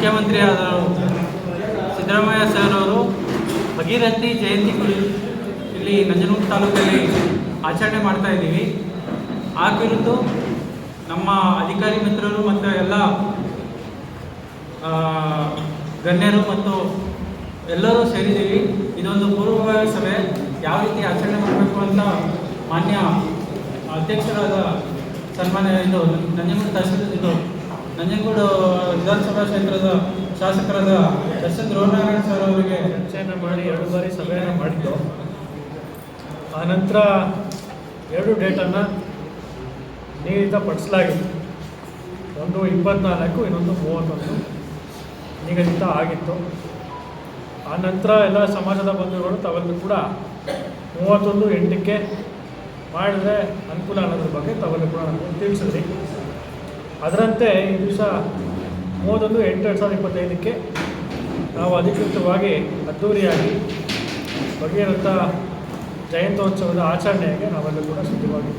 ಸನ್ಮಾನ್ಯ ಮುಖ್ಯಮಂತ್ರಿಯಾದ ಸಿದ್ದರಾಮಯ್ಯ ಸರ್ ಅವರು ಭಗೀರಥಿ ಜಯಂತಿ ಇಲ್ಲಿ ನಂಜನಗೂಡು ತಾಲೂಕಲ್ಲಿ ಆಚರಣೆ ಮಾಡ್ತಾ ಇದ್ದೀವಿ. ಆ ಕುರಿತು ನಮ್ಮ ಅಧಿಕಾರಿ ಮಿತ್ರರು ಮತ್ತು ಎಲ್ಲ ಗಣ್ಯರು ಮತ್ತು ಎಲ್ಲರೂ ಸೇರಿದ್ದೀವಿ. ಇದೊಂದು ಪೂರ್ವಭಾವಿ ಸಭೆ. ಯಾವ ರೀತಿ ಆಚರಣೆ ಮಾಡಬೇಕು ಅಂತ ಮಾನ್ಯ ಅಧ್ಯಕ್ಷರಾದ ಸನ್ಮಾನ್ಯ ಇದು ನಂಜನಗೂಡು ತಹಸೀಲ್ದಾರ್ ಇದು ನಂಜನಗೂಡು ವಿಧಾನಸಭಾ ಕ್ಷೇತ್ರದ ಶಾಸಕರಾದ ಎಸ್ ಎನ್ ಧ್ರುವನಾರಾಯಣ ಸರ್ ಅವರಿಗೆ ಚರ್ಚೆಯನ್ನು ಮಾಡಿ, ಎರಡು ಬಾರಿ ಸಭೆಯನ್ನು ಮಾಡಿದ್ದು. ಆನಂತರ ಎರಡು ಡೇಟನ್ನು ನಿಗದಿತ ಪಡಿಸಲಾಗಿತ್ತು. ಒಂದು ಇಪ್ಪತ್ನಾಲ್ಕು, ಇನ್ನೊಂದು ಮೂವತ್ತೊಂದು. ನಿಗದಿತ ಆಗಿತ್ತು. ಆ ನಂತರ ಎಲ್ಲ ಸಮಾಜದ ಬಂಧುಗಳು ತಾವೆಲ್ಲರೂ ಕೂಡ ಮೂವತ್ತೊಂದು ಎಂಟಕ್ಕೆ ಮಾಡಿದ್ರೆ ಅನುಕೂಲ ಅನ್ನೋದ್ರ ಬಗ್ಗೆ ತಾವೆಲ್ಲರೂ ಕೂಡ ನಮಗೆ ತಿಳಿಸಿದ್ರಿ. ಅದರಂತೆ ಈ ದಿವಸ ಮೂವತ್ತೊಂದು ಎಂಟು ಎರಡು ಸಾವಿರದ ಇಪ್ಪತ್ತೈದಕ್ಕೆ ನಾವು ಅಧಿಕೃತವಾಗಿ ಅದ್ಧೂರಿಯಾಗಿ ಭಗೀರಥ ಜಯಂತ್ಯೋತ್ಸವದ ಆಚರಣೆಗೆ ನಾವೆಲ್ಲರೂ ಕೂಡ ಸಿದ್ಧವಾಗಿ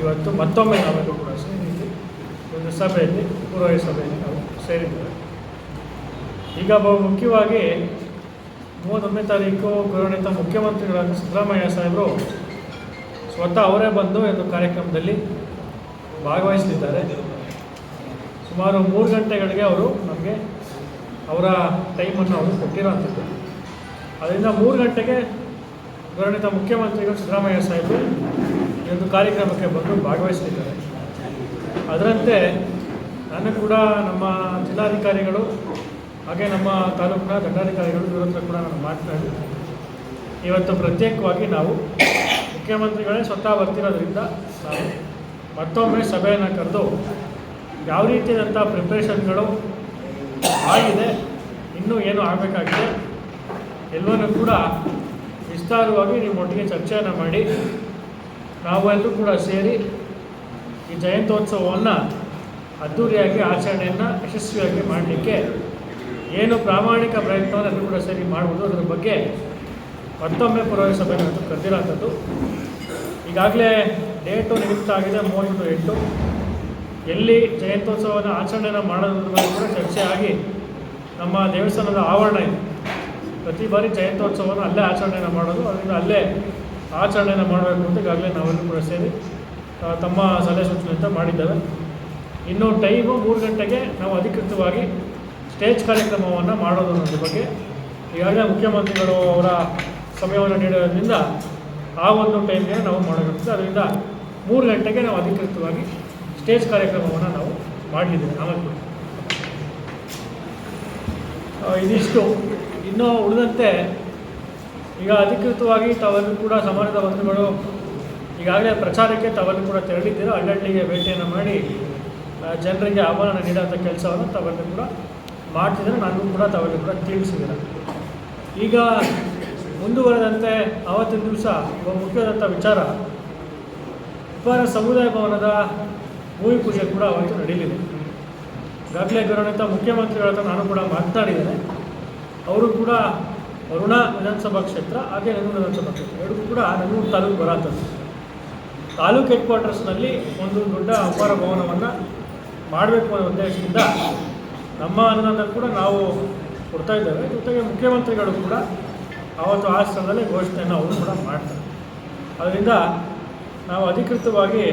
ಇವತ್ತು ಮತ್ತೊಮ್ಮೆ ನಾವೆಲ್ಲೂ ಕೂಡ ಸೇರಿ ಒಂದು ಸಭೆಯಲ್ಲಿ ಪೂರ್ವ ಸಭೆಯಲ್ಲಿ ನಾವು ಸೇರಿದ್ದೇವೆ. ಈಗ ಬಹು ಮುಖ್ಯವಾಗಿ ಮೂವತ್ತೊಂದನೇ ತಾರೀಕು ಗೌರವಣಿತ ಮುಖ್ಯಮಂತ್ರಿಗಳಾದ ಸಿದ್ದರಾಮಯ್ಯ ಸಾಹೇಬರು ಸ್ವತಃ ಅವರೇ ಬಂದು ಒಂದು ಕಾರ್ಯಕ್ರಮದಲ್ಲಿ ಭಾಗವಹಿಸಲಿದ್ದಾರೆ ಸುಮಾರು ಮೂರು ಗಂಟೆಗಳಿಗೆ ಅವರು ನಮಗೆ ಅವರ ಟೈಮನ್ನು ಅವರು ಕೊಟ್ಟಿರೋಂಥದ್ದು ಅದರಿಂದ ಮೂರು ಗಂಟೆಗೆ ಗೌರವಾನ್ವಿತ ಮುಖ್ಯಮಂತ್ರಿಗಳು ಸಿದ್ದರಾಮಯ್ಯ ಸಾಹೇಬರು ಈ ಒಂದು ಕಾರ್ಯಕ್ರಮಕ್ಕೆ ಬಂದು ಭಾಗವಹಿಸಲಿದ್ದಾರೆ ಅದರಂತೆ ನಾನು ಕೂಡ ನಮ್ಮ ಜಿಲ್ಲಾಧಿಕಾರಿಗಳು ಹಾಗೆ ನಮ್ಮ ತಾಲೂಕಿನ ದಂಡಾಧಿಕಾರಿಗಳು ಇವರತ್ರ ಕೂಡ ನಾನು ಮಾತನಾಡಿ ಇವತ್ತು ಪ್ರತ್ಯೇಕವಾಗಿ ನಾವು ಮುಖ್ಯಮಂತ್ರಿಗಳೇ ಸ್ವತಃ ಬರ್ತಿರೋದ್ರಿಂದ ನಾವು ಮತ್ತೊಮ್ಮೆ ಸಭೆಯನ್ನು ಕರೆದು ಯಾವ ರೀತಿಯಾದಂಥ ಪ್ರಿಪ್ರೇಷನ್ಗಳು ಆಗಿದೆ, ಇನ್ನೂ ಏನು ಆಗಬೇಕಾಗಿದೆ, ಎಲ್ಲವನ್ನೂ ಕೂಡ ವಿಸ್ತಾರವಾಗಿ ನಿಮ್ಮೊಟ್ಟಿಗೆ ಚರ್ಚೆಯನ್ನು ಮಾಡಿ, ನಾವೆಲ್ಲರೂ ಕೂಡ ಸೇರಿ ಈ ಜಯಂತ್ಯೋತ್ಸವವನ್ನು ಅದ್ದೂರಿಯಾಗಿ ಆಚರಣೆಯನ್ನು ಯಶಸ್ವಿಯಾಗಿ ಮಾಡಲಿಕ್ಕೆ ಏನು ಪ್ರಾಮಾಣಿಕ ಪ್ರಯತ್ನವನ್ನು ಎಲ್ಲರೂ ಕೂಡ ಸೇರಿ ಮಾಡುವುದು ಅದರ ಬಗ್ಗೆ ಮತ್ತೊಮ್ಮೆ ಪುರೋಹಿತ ಸಭೆಯನ್ನು ಕರೆದಿರೋಂಥದ್ದು. ಈಗಾಗಲೇ ಡೇಟು ನಿಮಿತ್ತ ಆಗಿದೆ ಮೂವತ್ತು ಎಂಟು. ಎಲ್ಲಿ ಜಯಂತ್ಯೋತ್ಸವವನ್ನು ಆಚರಣೆಯನ್ನು ಮಾಡೋದ್ರ ಕೂಡ ಚರ್ಚೆ ಆಗಿ ನಮ್ಮ ದೇವಸ್ಥಾನದ ಆವರಣ ಇದೆ. ಪ್ರತಿ ಬಾರಿ ಜಯಂತ್ಯೋತ್ಸವವನ್ನು ಅಲ್ಲೇ ಆಚರಣೆಯನ್ನು ಮಾಡೋದು, ಅದರಿಂದ ಅಲ್ಲೇ ಆಚರಣೆಯನ್ನು ಮಾಡಬೇಕು ಅಂತ ಈಗಾಗಲೇ ನಾವೆಲ್ಲರೂ ಕೂಡ ಸೇರಿ ತಮ್ಮ ಸಲಹೆ ಸೂಚನೆ ಅಂತ ಮಾಡಿದ್ದೇವೆ. ಇನ್ನು ಟೈಮು ಮೂರು ಗಂಟೆಗೆ ನಾವು ಅಧಿಕೃತವಾಗಿ ಸ್ಟೇಜ್ ಕಾರ್ಯಕ್ರಮವನ್ನು ಮಾಡೋದು ಅನ್ನೋದ್ರ ಬಗ್ಗೆ ಈಗಾಗಲೇ ಮುಖ್ಯಮಂತ್ರಿಗಳು ಅವರ ಸಮಯವನ್ನು ನೀಡೋದ್ರಿಂದ ಆ ಒಂದು ಟೈಮ್ಗೆ ನಾವು ಮಾಡಬೇಕು ಅದರಿಂದ ಮೂರು ಗಂಟೆಗೆ ನಾವು ಅಧಿಕೃತವಾಗಿ ಸ್ಟೇಜ್ ಕಾರ್ಯಕ್ರಮವನ್ನು ನಾವು ಮಾಡಲಿದ್ದೇವೆ ನಾಲ್ಕು ಇದಿಷ್ಟು. ಇನ್ನೂ ಉಳಿದಂತೆ ಈಗ ಅಧಿಕೃತವಾಗಿ ತಾವೆಲ್ಲರೂ ಕೂಡ ಸಮಾಜದ ಬಂಧುಗಳು ಈಗಾಗಲೇ ಪ್ರಚಾರಕ್ಕೆ ತಾವೆಲ್ಲರೂ ಕೂಡ ತೆರಳಿದ್ದೀರ? ಹಳ್ಳಿಗೆ ಭೇಟಿಯನ್ನು ಮಾಡಿ ಜನರಿಗೆ ಆಹ್ವಾನ ನೀಡುವಂಥ ಕೆಲಸವನ್ನು ತಾವೆಲ್ಲರೂ ಕೂಡ ಮಾಡ್ತಿದ್ದಾರೆ? ನಾನು ಕೂಡ ತಾವೆಲ್ಲರೂ ಕೂಡ ತಿಳಿಸಿದ್ದೀರ? ಈಗ ಮುಂದುವರೆದಂತೆ ಆವತ್ತಿನ ದಿವಸ ಒಬ್ಬ ಮುಖ್ಯವಾದಂಥ ವಿಚಾರ. ಉಪ್ಪಾರ ಸಮುದಾಯ ಭವನದ ಭೂಮಿ ಪೂಜೆ ಕೂಡ ಅವತ್ತು ನಡೀಲಿದೆ. ಈಗಾಗಲೇ ಗೌರವಾನ್ವಿತ ಮುಖ್ಯಮಂತ್ರಿಗಳ ನಾನು ಕೂಡ ಮಾತನಾಡಿದ್ದೇನೆ. ಅವರು ಕೂಡ ವರುಣ ವಿಧಾನಸಭಾ ಕ್ಷೇತ್ರ, ಹಾಗೆ ನೆಲ್ಲೂರು ವಿಧಾನಸಭಾ ಕ್ಷೇತ್ರ. ಎರಡೂ ಕೂಡ ನೆಲ್ಲೂರು ತಾಲೂಕು ಬರತ್ತದ್ದು ತಾಲೂಕು ಹೆಡ್ ಕ್ವಾರ್ಟರ್ಸ್ನಲ್ಲಿ ಒಂದು ದೊಡ್ಡ ಅಪಾರ ಭವನವನ್ನು ಮಾಡಬೇಕು ಅನ್ನೋ ಉದ್ದೇಶದಿಂದ ನಮ್ಮ ಅನುದಾನ ಕೂಡ ನಾವು ಕೊಡ್ತಾ ಇದ್ದೇವೆ. ಜೊತೆಗೆ ಮುಖ್ಯಮಂತ್ರಿಗಳು ಕೂಡ ಆವತ್ತು ಆ ಸ್ಥಳದಲ್ಲಿ ಘೋಷಣೆಯನ್ನು ಅವರು ಕೂಡ ಮಾಡ್ತಾರೆ. ಅದರಿಂದ ನಾವು ಅಧಿಕೃತವಾಗಿ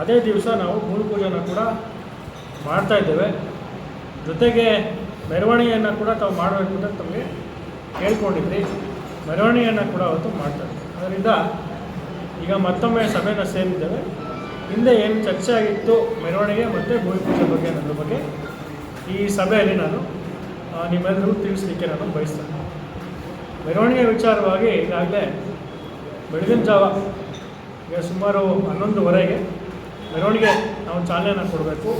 ಅದೇ ದಿವಸ ನಾವು ಭೂಮಿ ಪೂಜೆಯನ್ನು ಕೂಡ ಮಾಡ್ತಾ ಇದ್ದೇವೆ. ಜೊತೆಗೆ ಮೆರವಣಿಗೆಯನ್ನು ಕೂಡ ತಾವು ಮಾಡಬೇಕು ಅಂತ ತಮಗೆ ಕೇಳ್ಕೊಂಡಿದ್ರಿ. ಮೆರವಣಿಗೆಯನ್ನು ಕೂಡ ಅವತ್ತು ಮಾಡ್ತಾರೆ ಅದರಿಂದ ಈಗ ಮತ್ತೊಮ್ಮೆ ಸಭೆಯನ್ನು ಸೇರಿದ್ದೇವೆ. ಹಿಂದೆ ಏನು ಚರ್ಚೆ ಆಗಿತ್ತು ಮೆರವಣಿಗೆ ಮತ್ತು ಭೂಮಿ ಪೂಜೆ ಬಗ್ಗೆ ಅನ್ನೋದ್ರ ಬಗ್ಗೆ, ಈ ಸಭೆಯಲ್ಲಿ ನಾನು ನಿಮ್ಮೆಲ್ಲರಿಗೂ ತಿಳಿಸ್ಲಿಕ್ಕೆ ನಾನು ಬಯಸ್ತೇನೆ. ಮೆರವಣಿಗೆ ವಿಚಾರವಾಗಿ ಈಗಾಗಲೇ ಬೆಳಗಿನ ಜಾವ, ಈಗ ಸುಮಾರು ಹನ್ನೊಂದುವರೆಗೆ ಮೆರವಣಿಗೆ ನಾವು ಚಾಲನೆಯನ್ನು ಕೊಡಬೇಕು.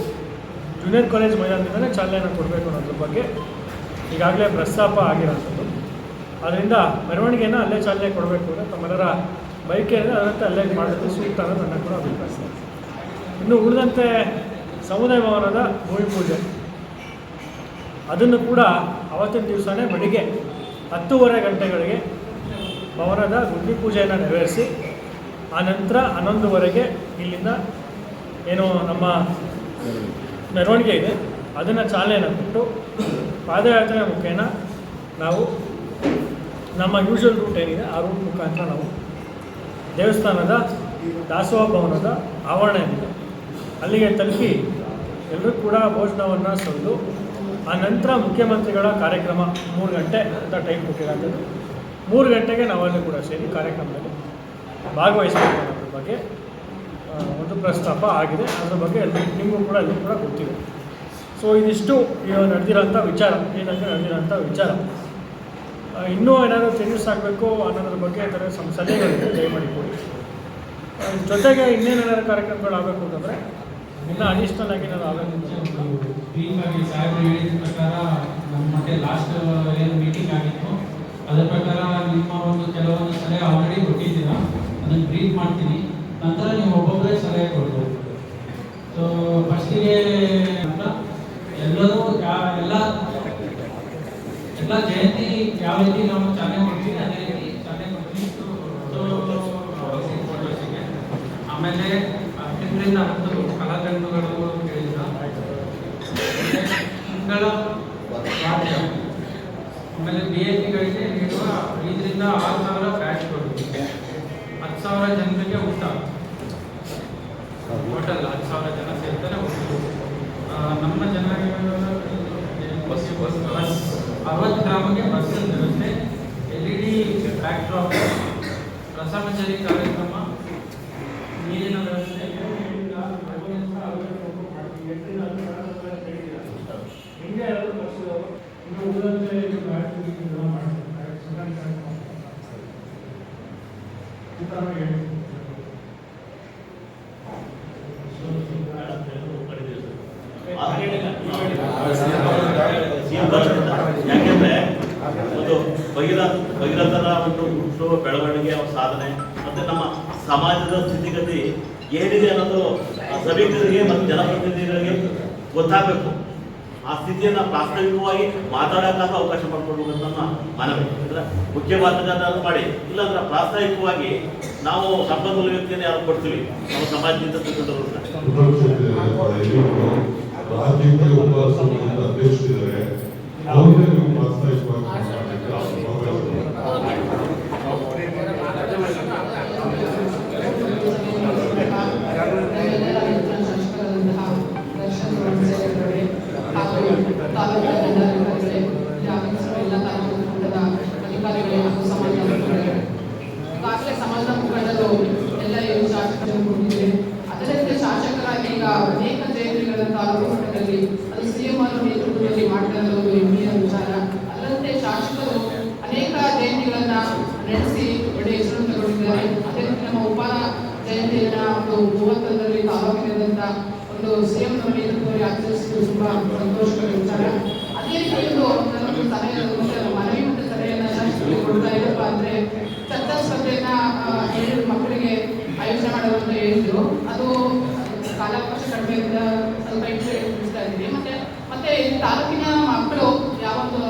ಜೂನಿಯರ್ ಕಾಲೇಜ್ ಮೈದಾನದಿಂದಲೇ ಚಾಲನೆಯನ್ನು ಕೊಡಬೇಕು ಅನ್ನೋದ್ರ ಬಗ್ಗೆ ಈಗಾಗಲೇ ಪ್ರಸ್ತಾಪ ಆಗಿರೋಂಥದ್ದು. ಅದರಿಂದ ಮೆರವಣಿಗೆಯನ್ನು ಅಲ್ಲೇ ಚಾಲನೆ ಕೊಡಬೇಕು ಅಂದರೆ ತಮ್ಮೆಲ್ಲರ ಬೈಕ್ ಏನಿದೆ ಅದರಂತೆ ಅಲ್ಲೇ ಮಾಡೋದು ಸೂಕ್ತ ಅನ್ನೋದು ನನ್ನ ಕೂಡ ಅಭಿಪ್ರಾಯ. ಇನ್ನು ಉಳಿದಂತೆ ಸಮುದಾಯ ಭವನದ ಭೂಮಿ ಪೂಜೆ. ಅದನ್ನು ಕೂಡ ಅವತ್ತಿನ ದಿವಸನೇ ಬೆಳಿಗ್ಗೆ ಹತ್ತೂವರೆ ಗಂಟೆಗಳಿಗೆ ಭವನದ ಗುಂಡಿ ಪೂಜೆಯನ್ನು ನೆರವೇರಿಸಿ, ಆನಂತರ ನಂತರ ಹನ್ನೊಂದುವರೆಗೆ ಇಲ್ಲಿಂದ ಏನು ನಮ್ಮ ಮೆರವಣಿಗೆ ಇದೆ. ಅದನ್ನು ಚಾಲನೆಯನ್ನು ಕೊಟ್ಟು ಪಾದಯಾತ್ರೆ ಮುಖೇನ ನಾವು ನಮ್ಮ ಯೂಶುವಲ್ ರೂಟ್ ಏನಿದೆ, ಆ ರೂಟ್ ಮುಖಾಂತರ ನಾವು ದೇವಸ್ಥಾನದ ದಾಸೋಹ ಭವನದ ಆವರಣ ಏನಿದೆ ಅಲ್ಲಿಗೆ ತಲುಪಿ ಎಲ್ಲರೂ ಕೂಡ ಭೋಜನವನ್ನು ಸಂದು ಆ ನಂತರ ಮುಖ್ಯಮಂತ್ರಿಗಳ ಕಾರ್ಯಕ್ರಮ ಮೂರು ಗಂಟೆ ಅಂತ ಟೈಮ್ ಕೊಟ್ಟಿರೋಂಥದ್ದು ಮೂರು ಗಂಟೆಗೆ ನಾವಲ್ಲಿ ಕೂಡ ಸೇರಿ ಕಾರ್ಯಕ್ರಮದಲ್ಲಿ ಭಾಗವಹಿಸಬೇಕು ಅನ್ನೋದ್ರ ಬಗ್ಗೆ ಒಂದು ಪ್ರಸ್ತಾಪ ಆಗಿದೆ. ಅದರ ಬಗ್ಗೆ ನಿಮಗೂ ಕೂಡ ಎಲ್ಲರೂ ಕೂಡ ಗೊತ್ತಿದೆ. ಸೊ ಇದಿಷ್ಟು ನಡೆದಿರೋಂಥ ವಿಚಾರ. ಏನಂದರೆ ನಡೆದಿರೋಂಥ ವಿಚಾರ. ಇನ್ನೂ ಏನಾದರೂ ಚೇಂಜಸ್ ಆಗಬೇಕು ಅನ್ನೋದ್ರ ಬಗ್ಗೆ ಏನಾದರೂ ಸಮ ಸಲಹೆಗಳಿದೆ ದಯಮಾಡಿ ಕೊಡಿ. ಜೊತೆಗೆ ಇನ್ನೇನೇನಾದ್ರು ಕಾರ್ಯಕ್ರಮಗಳು ಆಗಬೇಕು ಅಂತಂದರೆ, ಇನ್ನೂ ಅಡಿಷ್ನಲ್ ಆಗಿ ಏನಾದ್ರು ಆಗಬೇಕು ಪ್ರಕಾರ ಲಾಸ್ಟ್ ಏನು ಮೀಟಿಂಗ್ ಆಗಿತ್ತು. ಅದರ ಪ್ರಕಾರ ನಿಮ್ಮ ಒಂದು ಕೆಲವೊಂದು ಸಲಹೆ ಆಲ್ರೆಡಿ ಕೊಟ್ಟಿದ್ದೀರಾ ಅದನ್ನು ಬ್ರೀಫ್ ಮಾಡ್ತೀನಿ. ನಂತರ ನೀವು ಒಬ್ಬೊಬ್ಬರೇ ಸಲಹೆ ಕೊಡ್ಬೋದು. ಸೊ ಫಸ್ಟಿಗೆ ಎಲ್ಲರೂ ಎಲ್ಲ ಎಲ್ಲ ಜಯಂತಿ ಯಾವ ರೀತಿ ನಾವು ಚಾಲನೆ ಮಾಡ್ತೀವಿ ಅದೇ ರೀತಿ ಚಾಲನೆ ಮಾಡ್ತೀವಿ ಸೊ ಆಮೇಲೆ ಹತ್ತರಿಂದ ಹತ್ತು ಕಲಾತಂಡಗಳು ಕೇಳಿದ ತಿಂಗಳ ಆಮೇಲೆ ಬಿ ಎಸ್ ಸಿಗಳಿಗೆ ನೀಡುವ ಐದರಿಂದ ಆರು ಸಾವಿರ ಕೊಡ್ತೀವಿ. ಹತ್ತು ಸಾವಿರ ಜನರಿಗೆ ಊಟ. ಟೋಟಲ್ ಹತ್ತು ಸಾವಿರ ಜನ ಸೇರ್ತಾರೆ ನಮ್ಮ ಜನ ಬಸ್ ಬಸ್ ಬಸ್ ಅರವತ್ತು ಗ್ರಾಮಕ್ಕೆ ಬಸ್ ಇರುತ್ತೆ ಎಲ್ ಇ ಡಿ ಬ್ಯಾಕ್ಡ್ರಾಪ್ ರಸಮಂಜರಿ ಕಾರ್ಯಕ್ರಮ, ನೀರಿನ ವ್ಯವಸ್ಥೆ ಹಿಂಗೆ ಎಲ್ಲರೂ ಬರ್ಸಿದವರು ಇನ್ನು ಉಳಿದಂತೆ ಇದು ಬ್ಯಾಟ್ರಿ ಇದೆಲ್ಲ ಮಾಡ್ತಾರೆ ಸಂಘಟನೆ ಕಾರ್ಯಕ್ರಮ ಮಾಡ್ತಾರೆ. ಈ ಥರ ಹೇಳಿ ಯಾಕೆಂದ್ರೆ ಒಂದು ಭಗೀರ ಭಗೀರಥನ ಒಂದು ಹುಟ್ಟು ಬೆಳವಣಿಗೆ ಸಾಧನೆ ಮತ್ತೆ ನಮ್ಮ ಸಮಾಜದ ಸ್ಥಿತಿಗತಿ ಏನಿದೆ ಅನ್ನೋದು ಸಭಿಕರಿಗೆ ಮತ್ತು ಜನಪ್ರತಿನಿಧಿಗಳಿಗೆ ಗೊತ್ತಾಗಬೇಕು ಆ ಸ್ಥಿತಿಯನ್ನ ಪ್ರಾಸ್ತಾವಿಕವಾಗಿ ಮಾತಾಡೋಕ್ಕಾಗ ಅವಕಾಶ ಮಾಡಿಕೊಡ್ಬೇಕು ಅಂತ ಮನವಿ ಅಂದ್ರೆ ಮುಖ್ಯ ಮಾಡಿ ಇಲ್ಲಾಂದ್ರೆ ಪ್ರಾಸ್ತಾವಿಕವಾಗಿ ನಾವು ಸಂಪನ್ಮೂಲ ವ್ಯಕ್ತಿಯನ್ನು ಯಾರು ಕೊಡ್ತೀವಿ ನಾವು ಸಮಾಜದಿಂದ ತಿಳ್ಕೊಂಡವ್ರನ್ನ ರಾಜ್ಯಕ್ಕೆ ಉಪವಾಸದಿಂದ ಅಧ್ಯಕ್ಷರಿದ್ದಾರೆ ಅವ್ರಿಗೆ ನೀವು ಪ್ರಾಸ್ತಾವಿಕವಾಗಿ ಮಾಡಲಿಕ್ಕೆ ಅವಕಾಶ ಇದೆ. ಈಗಾಗಲೇ ಸಮಾಜದ ಮುಖಂಡರು ಎಲ್ಲ ಏನು ಶಾಸಕರು ಕೊಟ್ಟಿದ್ದಾರೆ ಅದರಂತೆ ಶಾಸಕರಾಗಿ ಈಗ ಅನೇಕ ಜಯಂತಿಗಳ ತಾಲೂಕು ಮಟ್ಟದಲ್ಲಿ ಅದು ಸಿಎಂ ಅವರ ನೇತೃತ್ವದಲ್ಲಿ ಮಾಡ್ತಾ ಇರೋದು ಒಂದು ಹೆಮ್ಮೆಯ ವಿಚಾರ ಅದರಂತೆ ಶಾಸಕರು ಅನೇಕ ಜಯಂತಿಗಳನ್ನ ನಡೆಸಿ ಒಳ್ಳೆಯ ಹೆಸರನ್ನು ತಗೊಂಡಿದ್ದಾರೆ ಅದೇ ರೀತಿ ನಮ್ಮ ಉಪಾರ ಮೂವತ್ತೊಂದರಲ್ಲಿ ತಾಲೂಕಿನಾದ್ಯಂತ ಒಂದು ಅವರ ಕೋರಿ ಆಚರಿಸಿದ್ದು ತುಂಬಾ ಸಂತೋಷಕರ ವಿಚಾರ. ಅದೇ ಒಂದು ಮತ್ತೆ ಮನವಿ ಮತ್ತು ಕೊಡ್ತಾ ಇದ್ದಪ್ಪ ಅಂದ್ರೆ ಚರ್ಚಾ ಸ್ಪರ್ಧೆಯನ್ನ ಹೇಳಿದ ಮಕ್ಕಳಿಗೆ ಆಯೋಜನೆ ಮಾಡುವಂತ ಹೇಳಿದ್ರು ಅದು ಕಾಲಾವಕಾಶ ಕಡಿಮೆ ಇದ್ದ ಸ್ವಲ್ಪ ತಿಳಿಸ್ತಾ ಇದ್ದೀನಿ ಮತ್ತೆ ಮತ್ತೆ ತಾಲೂಕಿನ ಮಕ್ಕಳು ಯಾವೊಂದು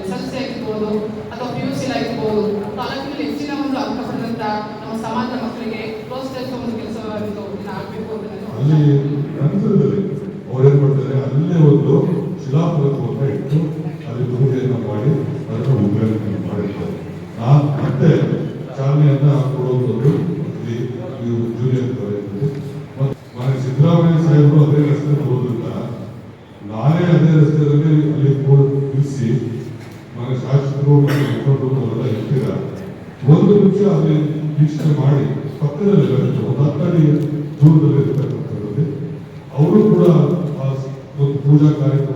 ಎಸ್ ಎಲ್ ಸಿ ಆಗಿರ್ಬೋದು ಅಥವಾ ಪಿ ಯು ಸಿ ಆಗಿರ್ಬೋದು ತಾಲೂಕಿನಲ್ಲಿ ಹೆಚ್ಚಿನ ಒಂದು ಅಂಕ ಪಡೆದಂತ ನಮ್ಮ ಸಮಾಜದ ಮಕ್ಕಳಿಗೆ ಪ್ರೋತ್ಸಾಹಿಸುವ ಒಂದು ಕೆಲಸವಾಗಿತ್ತು ಆಗಬೇಕು ಅಂತ ನಾನು ಅಲ್ಲಿ ನಂತರದಲ್ಲಿ ಅವ್ರೇನ್ ಮಾಡ್ತಾರೆ, ಅಲ್ಲೇ ಒಂದು ಶಿಲಾಫಲಕವನ್ನು ಇಟ್ಟು ಅಲ್ಲಿ ಪೂಜೆಯನ್ನು ಮಾಡಿ, ಅದನ್ನು ಉಪಯೋಗ ಮಾಡಿರ್ತಾರೆ. ಆ ಮತ್ತೆ ಚಾಲನೆಯನ್ನ ಕೊಡುವಂಥದ್ದು ಜೂನಿಯರ್ ಕಾಲೇಜಲ್ಲಿ ಸಿದ್ದರಾಮಯ್ಯ ಸಾಹೇಬರು ಅದೇ ರಸ್ತೆ ಹೋದ್ರಿಂದ ನಾನೇ ಅದೇ ರಸ್ತೆಯಲ್ಲಿ ಅಲ್ಲಿ ನಿಲ್ಲಿಸಿ ಮನೆ ಶಾಸಕರು ಮುಖಂಡರು ಅವರೆಲ್ಲ ಇರ್ತೀರ ಒಂದು ನಿಮಿಷ ಅಲ್ಲಿ ವೀಕ್ಷಣೆ ಮಾಡಿ ಪಕ್ಕದಲ್ಲಿ ಒಂದು ಹತ್ತಡಿ ದೂರದಲ್ಲಿ ಇರ್ತಕ್ಕಂಥದ್ರಲ್ಲಿ ಅವರು